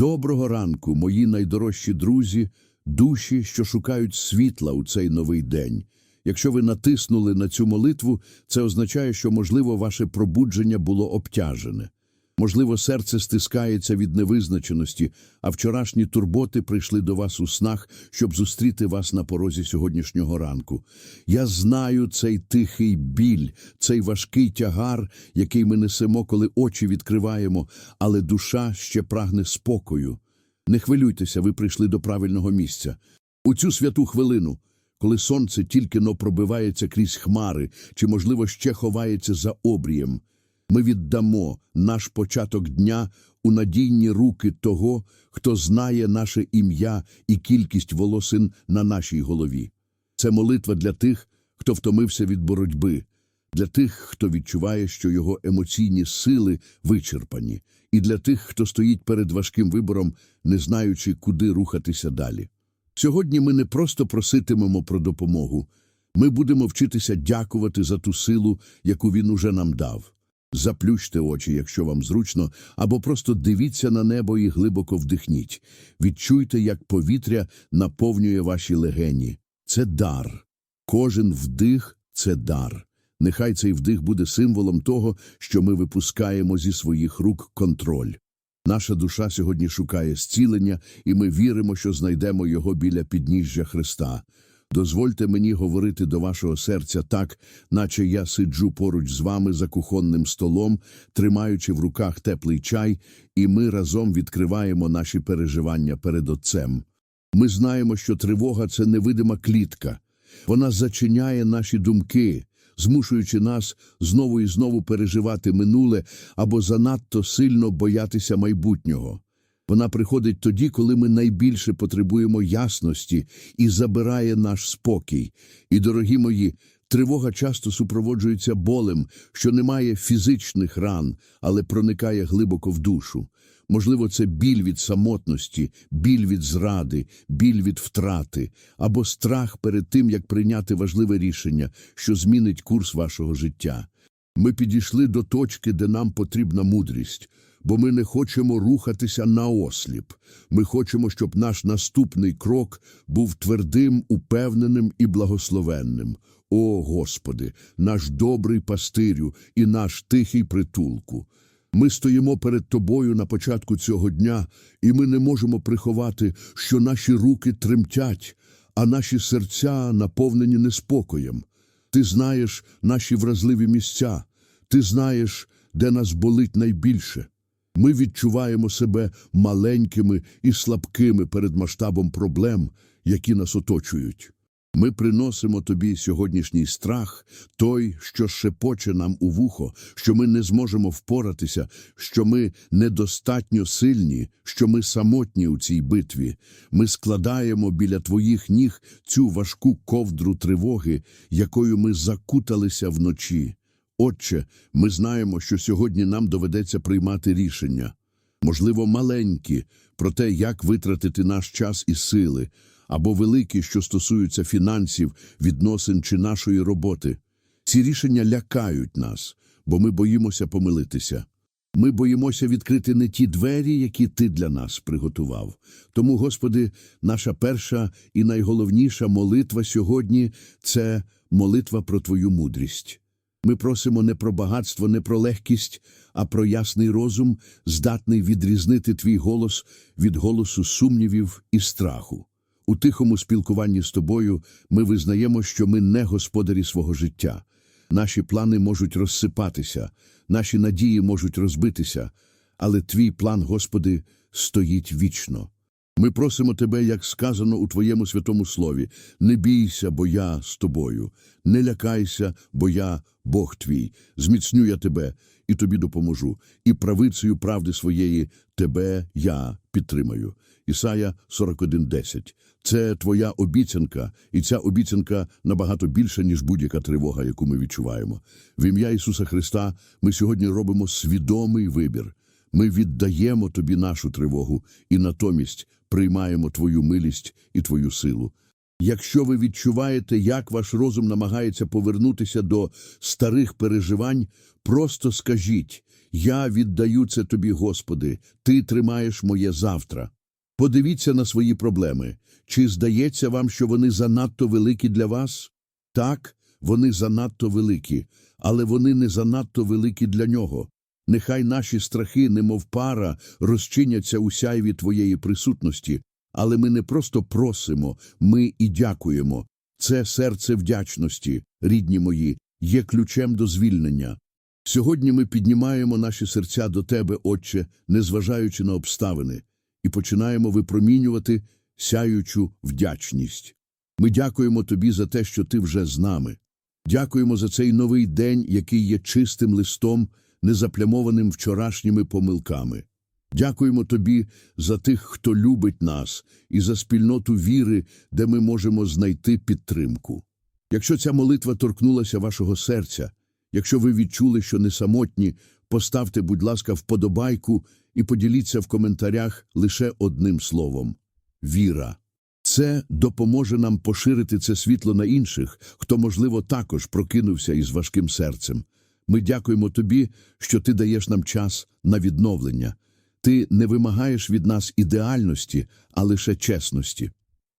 Доброго ранку, мої найдорожчі друзі, душі, що шукають світла у цей новий день. Якщо ви натиснули на цю молитву, це означає, що, можливо, ваше пробудження було обтяжене. Можливо, серце стискається від невизначеності, а вчорашні турботи прийшли до вас у снах, щоб зустріти вас на порозі сьогоднішнього ранку. Я знаю цей тихий біль, цей важкий тягар, який ми несемо, коли очі відкриваємо, але душа ще прагне спокою. Не хвилюйтеся, ви прийшли до правильного місця. У цю святу хвилину, коли сонце тільки но пробивається крізь хмари, чи, можливо, ще ховається за обрієм, ми віддамо наш початок дня у надійні руки того, хто знає наше ім'я і кількість волосин на нашій голові. Це молитва для тих, хто втомився від боротьби, для тих, хто відчуває, що його емоційні сили вичерпані, і для тих, хто стоїть перед важким вибором, не знаючи, куди рухатися далі. Сьогодні ми не просто проситимемо про допомогу, ми будемо вчитися дякувати за ту силу, яку він уже нам дав. Заплющте очі, якщо вам зручно, або просто дивіться на небо і глибоко вдихніть. Відчуйте, як повітря наповнює ваші легені. Це дар. Кожен вдих це дар. Нехай цей вдих буде символом того, що ми випускаємо зі своїх рук контроль. Наша душа сьогодні шукає зцілення, і ми віримо, що знайдемо його біля підніжжя Христа. Дозвольте мені говорити до вашого серця так, наче я сиджу поруч з вами за кухонним столом, тримаючи в руках теплий чай, і ми разом відкриваємо наші переживання перед Отцем. Ми знаємо, що тривога це невидима клітка. Вона зачиняє наші думки, змушуючи нас знову і знову переживати минуле або занадто сильно боятися майбутнього. Вона приходить тоді, коли ми найбільше потребуємо ясності і забирає наш спокій. І, дорогі мої, тривога часто супроводжується болем, що не має фізичних ран, але проникає глибоко в душу. Можливо, це біль від самотності, біль від зради, біль від втрати, або страх перед тим, як прийняти важливе рішення, що змінить курс вашого життя. Ми підійшли до точки, де нам потрібна мудрість, бо ми не хочемо рухатися наосліп. Ми хочемо, щоб наш наступний крок був твердим, упевненим і благословенним. О Господи, наш добрий пастирю і наш тихий притулку. Ми стоїмо перед тобою на початку цього дня, і ми не можемо приховати, що наші руки тремтять, а наші серця наповнені неспокоєм. Ти знаєш наші вразливі місця, ти знаєш, де нас болить найбільше. Ми відчуваємо себе маленькими і слабкими перед масштабом проблем, які нас оточують. Ми приносимо тобі сьогоднішній страх, той, що шепоче нам у вухо, що ми не зможемо впоратися, що ми недостатньо сильні, що ми самотні у цій битві. Ми складаємо біля твоїх ніг цю важку ковдру тривоги, якою ми закуталися вночі. Отче, ми знаємо, що сьогодні нам доведеться приймати рішення, можливо, маленькі, про те, як витратити наш час і сили, або великі, що стосуються фінансів, відносин чи нашої роботи. Ці рішення лякають нас, бо ми боїмося помилитися. Ми боїмося відкрити не ті двері, які ти для нас приготував. Тому, Господи, наша перша і найголовніша молитва сьогодні це молитва про Твою мудрість. Ми просимо не про багатство, не про легкість, а про ясний розум, здатний відрізнити твій голос від голосу сумнівів і страху. У тихому спілкуванні з тобою ми визнаємо, що ми не господарі свого життя. Наші плани можуть розсипатися, наші надії можуть розбитися, але твій план, Господи, стоїть вічно. Ми просимо Тебе, як сказано у Твоєму святому слові, не бійся, бо я з тобою, не лякайся, бо я Бог твій, зміцню я тебе і тобі допоможу, і правицею правди своєї тебе я підтримаю. Ісая 41.10. Це твоя обіцянка, і ця обіцянка набагато більша, ніж будь-яка тривога, яку ми відчуваємо. В ім'я Ісуса Христа ми сьогодні робимо свідомий вибір. Ми віддаємо тобі нашу тривогу і натомість приймаємо твою милість і твою силу. Якщо ви відчуваєте, як ваш розум намагається повернутися до старих переживань, просто скажіть Я віддаю це тобі, Господи, Ти тримаєш моє завтра. Подивіться на свої проблеми. Чи здається вам, що вони занадто великі для вас? Так, вони занадто великі, але вони не занадто великі для нього. Нехай наші страхи, немов пара, розчиняться у сяйві Твоєї присутності, але ми не просто просимо, ми і дякуємо. Це серце вдячності, рідні мої, є ключем до звільнення. Сьогодні ми піднімаємо наші серця до Тебе, Отче, незважаючи на обставини, і починаємо випромінювати сяючу вдячність. Ми дякуємо Тобі за те, що Ти вже з нами. Дякуємо за цей новий день, який є чистим листом, незаплямованим вчорашніми помилками. Дякуємо Тобі за тих, хто любить нас, і за спільноту віри, де ми можемо знайти підтримку. Якщо ця молитва торкнулася вашого серця, якщо ви відчули, що не самотні, поставте, будь ласка, вподобайку і поділіться в коментарях лише одним словом віра. Це допоможе нам поширити це світло на інших, хто, можливо, також прокинувся із важким серцем. Ми дякуємо тобі, що ти даєш нам час на відновлення. Ти не вимагаєш від нас ідеальності, а лише чесності.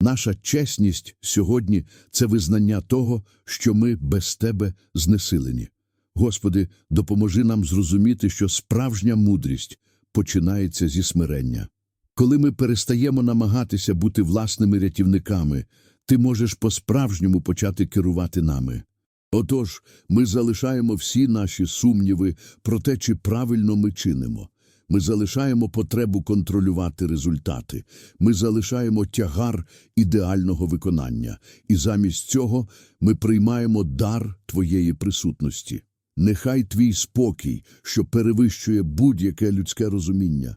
Наша чесність сьогодні це визнання того, що ми без тебе знесилені. Господи, допоможи нам зрозуміти, що справжня мудрість починається зі смирення. Коли ми перестаємо намагатися бути власними рятівниками, ти можеш по-справжньому почати керувати нами. Отож, ми залишаємо всі наші сумніви про те, чи правильно ми чинимо. Ми залишаємо потребу контролювати результати. Ми залишаємо тягар ідеального виконання. І замість цього ми приймаємо дар Твоєї присутності. Нехай твій спокій, що перевищує будь-яке людське розуміння,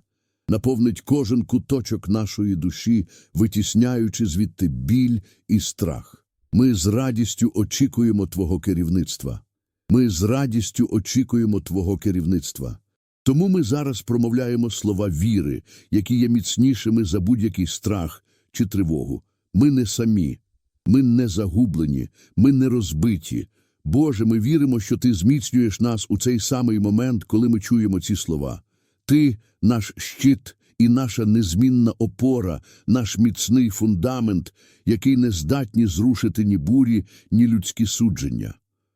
наповнить кожен куточок нашої душі, витісняючи звідти біль і страх. Ми з радістю очікуємо Твого керівництва. Ми з радістю очікуємо Твого керівництва. Тому ми зараз промовляємо слова віри, які є міцнішими за будь-який страх чи тривогу. Ми не самі, ми не загублені, ми не розбиті. Боже, ми віримо, що Ти зміцнюєш нас у цей самий момент, коли ми чуємо ці слова. Ти наш щит і наша незмінна опора, наш міцний фундамент, який не здатні зрушити ні бурі, ні людські судження.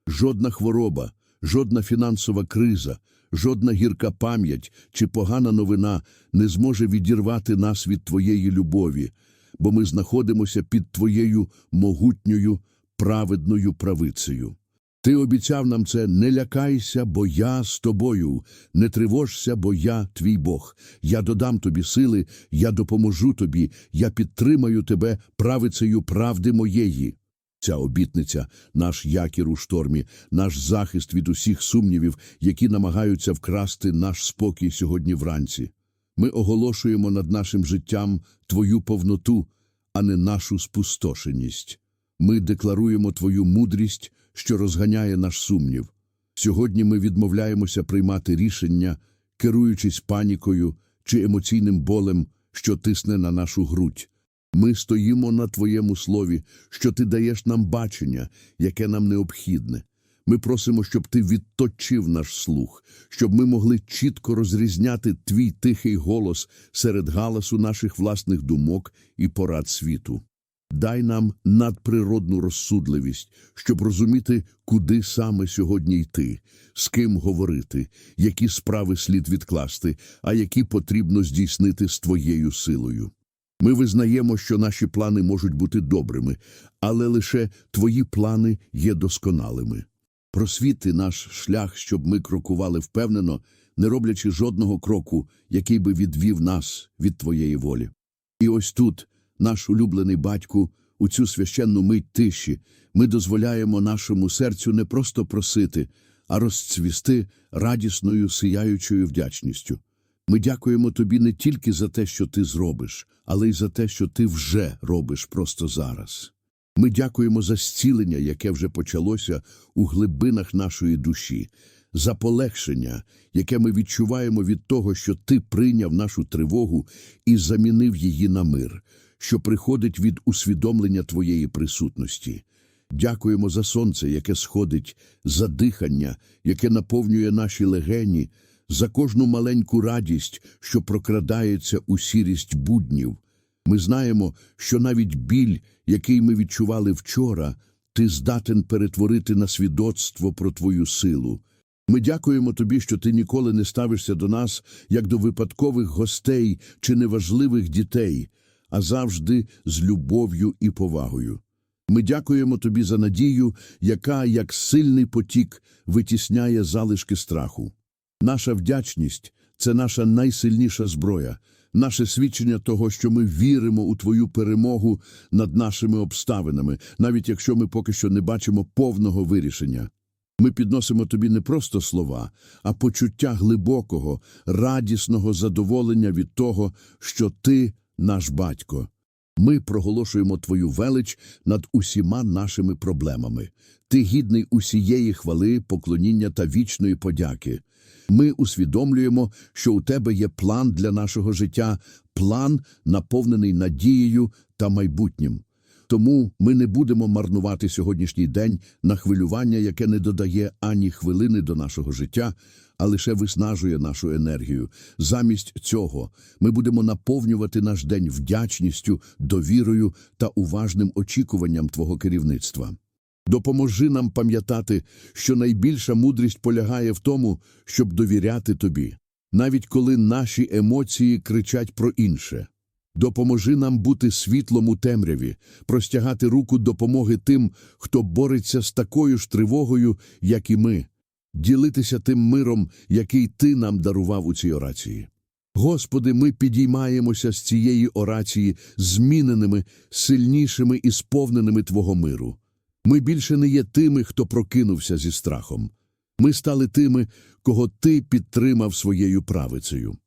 Жодна хвороба, жодна фінансова криза, жодна гірка пам'ять чи погана новина не зможе відірвати нас від Твоєї любові, бо ми знаходимося під Твоєю могутньою праведною правицею. Ти обіцяв нам це не лякайся, бо я з тобою, не тривожся, бо я твій Бог. Я додам тобі сили, я допоможу тобі, я підтримаю тебе правицею правди моєї. Ця обітниця, наш якір у штормі, наш захист від усіх сумнівів, які намагаються вкрасти наш спокій сьогодні вранці. Ми оголошуємо над нашим життям Твою повноту, а не нашу спустошеність. Ми декларуємо Твою мудрість, що розганяє наш сумнів. Сьогодні ми відмовляємося приймати рішення, керуючись панікою чи емоційним болем, що тисне на нашу грудь. Ми стоїмо на Твоєму слові, що Ти даєш нам бачення, яке нам необхідне. Ми просимо, щоб Ти відточив наш слух, щоб ми могли чітко розрізняти Твій тихий голос серед галасу наших власних думок і порад світу. Дай нам надприродну розсудливість, щоб розуміти, куди саме сьогодні йти, з ким говорити, які справи слід відкласти, а які потрібно здійснити з Твоєю силою. Ми визнаємо, що наші плани можуть бути добрими, але лише Твої плани є досконалими. Просвіти наш шлях, щоб ми крокували впевнено, не роблячи жодного кроку, який би відвів нас від Твоєї волі. І ось тут, наш улюблений батьку, у цю священну мить тиші, ми дозволяємо нашому серцю не просто просити, а розцвісти радісною сияючою вдячністю. Ми дякуємо тобі не тільки за те, що ти зробиш, але й за те, що ти вже робиш просто зараз. Ми дякуємо за зцілення, яке вже почалося у глибинах нашої душі, за полегшення, яке ми відчуваємо від того, що ти прийняв нашу тривогу і замінив її на мир, що приходить від усвідомлення твоєї присутності. Дякуємо за сонце, яке сходить, за дихання, яке наповнює наші легені, за кожну маленьку радість, що прокрадається у сірість буднів. Ми знаємо, що навіть біль, який ми відчували вчора, ти здатен перетворити на свідоцтво про твою силу. Ми дякуємо тобі, що ти ніколи не ставишся до нас як до випадкових гостей чи неважливих дітей, а завжди з любов'ю і повагою. Ми дякуємо тобі за надію, яка, як сильний потік, витісняє залишки страху. Наша вдячність це наша найсильніша зброя, наше свідчення того, що ми віримо у твою перемогу над нашими обставинами, навіть якщо ми поки що не бачимо повного вирішення. Ми підносимо тобі не просто слова, а почуття глибокого, радісного задоволення від того, що ти наш батько. Ми проголошуємо твою велич над усіма нашими проблемами. Ти гідний усієї хвали, поклоніння та вічної подяки. Ми усвідомлюємо, що у тебе є план для нашого життя, план, наповнений надією та майбутнім. Тому ми не будемо марнувати сьогоднішній день на хвилювання, яке не додає ані хвилини до нашого життя, а лише виснажує нашу енергію. Замість цього ми будемо наповнювати наш день вдячністю, довірою та уважним очікуванням Твого керівництва. Допоможи нам пам'ятати, що найбільша мудрість полягає в тому, щоб довіряти тобі, навіть коли наші емоції кричать про інше. Допоможи нам бути світлом у темряві, простягати руку допомоги тим, хто бореться з такою ж тривогою, як і ми, ділитися тим миром, який ти нам дарував у цій орації. Господи, ми підіймаємося з цієї орації зміненими, сильнішими і сповненими Твого миру. Ми більше не є тими, хто прокинувся зі страхом. Ми стали тими, кого Ти підтримав своєю правицею.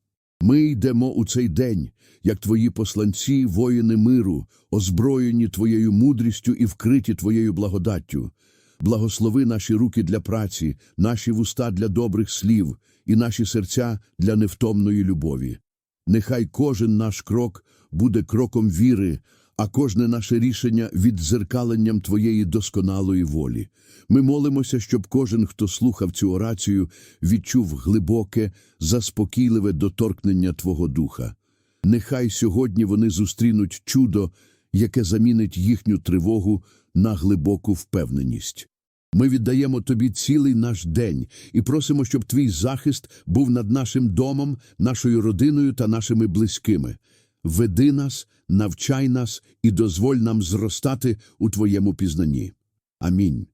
Ми йдемо у цей день, як твої посланці, воїни миру, озброєні твоєю мудрістю і вкриті твоєю благодаттю. Благослови наші руки для праці, наші вуста для добрих слів і наші серця для невтомної любові. Нехай кожен наш крок буде кроком віри, а кожне наше рішення віддзеркаленням Твоєї досконалої волі. Ми молимося, щоб кожен, хто слухав цю орацію, відчув глибоке, заспокійливе доторкнення Твого Духа. Нехай сьогодні вони зустрінуть чудо, яке замінить їхню тривогу на глибоку впевненість. Ми віддаємо тобі цілий наш день і просимо, щоб твій захист був над нашим домом, нашою родиною та нашими близькими. Веди нас, навчай нас і дозволь нам зростати у твоєму пізнанні. Амінь.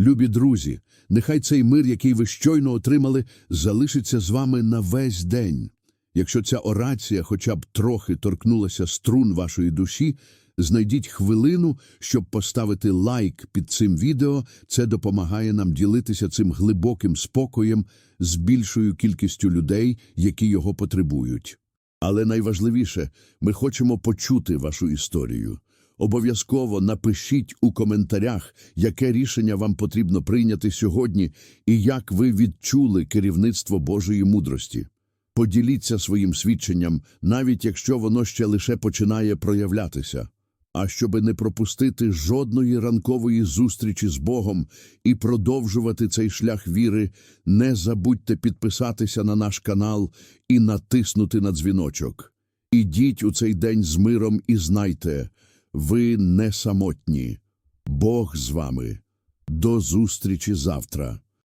Любі друзі, нехай цей мир, який ви щойно отримали, залишиться з вами на весь день. Якщо ця орація хоча б трохи торкнулася струн вашої душі, знайдіть хвилину, щоб поставити лайк під цим відео. Це допомагає нам ділитися цим глибоким спокоєм з більшою кількістю людей, які його потребують. Але найважливіше, ми хочемо почути вашу історію. Обов'язково напишіть у коментарях, яке рішення вам потрібно прийняти сьогодні і як ви відчули керівництво Божої мудрості. Поділіться своїм свідченням, навіть якщо воно ще лише починає проявлятися. А щоби не пропустити жодної ранкової зустрічі з Богом і продовжувати цей шлях віри, не забудьте підписатися на наш канал і натиснути на дзвіночок. Ідіть у цей день з миром і знайте, ви не самотні. Бог з вами. До зустрічі завтра.